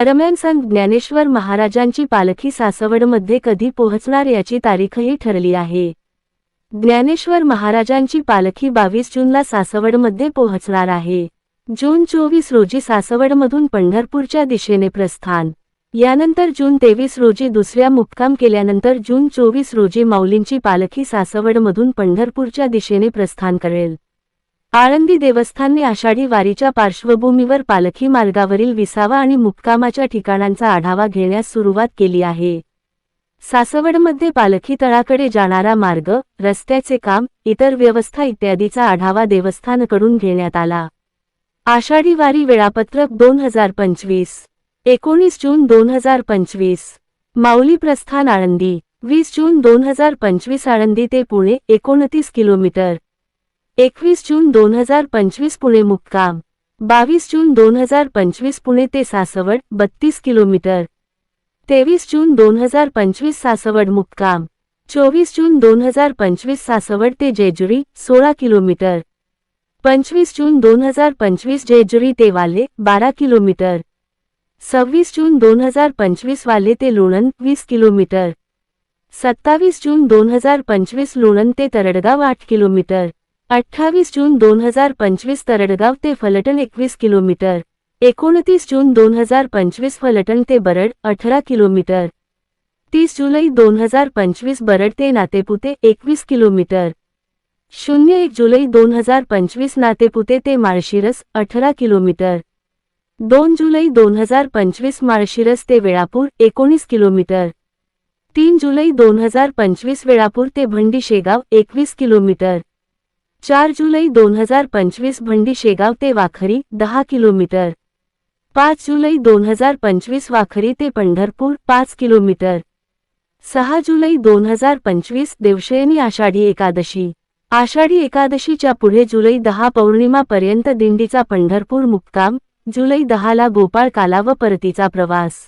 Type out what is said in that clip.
दरम्यान संत ज्ञानेश्वर महाराजांची पालखी सासवडमध्ये कधी पोहोचणार याची तारीखही ठरली आहे. ज्ञानेश्वर महाराजांची पालखी बावीस जूनला सासवडमध्ये पोहोचणार आहे. जून चोवीस रोजी सासवडमधून पंढरपूरच्या दिशेने प्रस्थान. यानंतर जून तेवीस रोजी दुसऱ्या मुक्काम केल्यानंतर जून चोवीस रोजी माऊलींची पालखी सासवडमधून पंढरपूरच्या दिशेने प्रस्थान करेल. आळंदी देवस्थानने आषाढी वारीच्या पार्श्वभूमीवर पालखी मार्गावरील विसावा आणि मुक्कामाच्या ठिकाणांचा आढावा घेण्यास सुरुवात केली आहे. सासवडमध्ये पालखी तळाकडे जाणारा मार्ग रस्त्याचे काम इतर व्यवस्था इत्यादीचा आढावा देवस्थानकडून घेण्यात आला. आषाढी वारी वेळापत्रक दोन हजार पंचवीस. एकोणीस जून दोन हजार पंचवीस. माऊली प्रस्थान आळंदी. वीस जून दोन हजार पंचवीस आळंदी ते पुणे एकोणतीस किलोमीटर. एकवीस जून दोन हजार पंचवीस पुणे मुक्काम. बावीस जून दोन हजार पंचवीस पुणे ते सासवड बत्तीस किलोमीटर. तेवीस जून दोन हजार पंचवीस सासवड मुक्काम. चोवीस जून दोन हजार पंचवीस सासवड ते जेजुरी सोळा किलोमीटर. पंचवीस जून दोन हजार पंचवीस जेजुरी ते वाले बारा किलोमीटर. सव्वीस जून दोन हजार पंचवीस वाले ते लोणंद वीस किलोमीटर. सत्तावीस जून दोन हजार पंचवीस लोणंद ते तरडगाव आठ किलोमीटर. अठ्ठावीस जून दोन हजार पंचवीस तरडगाव ते फलटण एकवीस किलोमीटर. एकोणतीस जून दोन हजार पंचवीस फलटण ते बरड अठरा किलोमीटर. तीस जुलै दोन हजार पंचवीस बरड ते नातेपुते एकवीस किलोमीटर. शून्य एक जुलै दोन हजार पंचवीस नातेपुते ते माळशिरस अठरा किलोमीटर. दोन जुलै दोन हजार पंचवीस माळशिरस ते वेळापूर एकोणीस किलोमीटर. तीन जुलै दोन हजार पंचवीस वेळापूर ते भंडी शेगाव एकवीस किलोमीटर. चार जुलै दोन हजार पंचवीस भंडी शेगाव ते वाखरी दहा किलोमीटर. पाच जुलै दोन हजार पंचवीस वाखरी ते पंढरपूर पाच किलोमीटर. सहा जुलै दोन हजार पंचवीस देवशयनी आषाढी एकादशी. आषाढी एकादशीच्या पुढे जुलै दहा पौर्णिमापर्यंत दिंडीचा पंढरपूर मुक्काम जुलै दहाला गोपाळ काला व परतीचा प्रवास.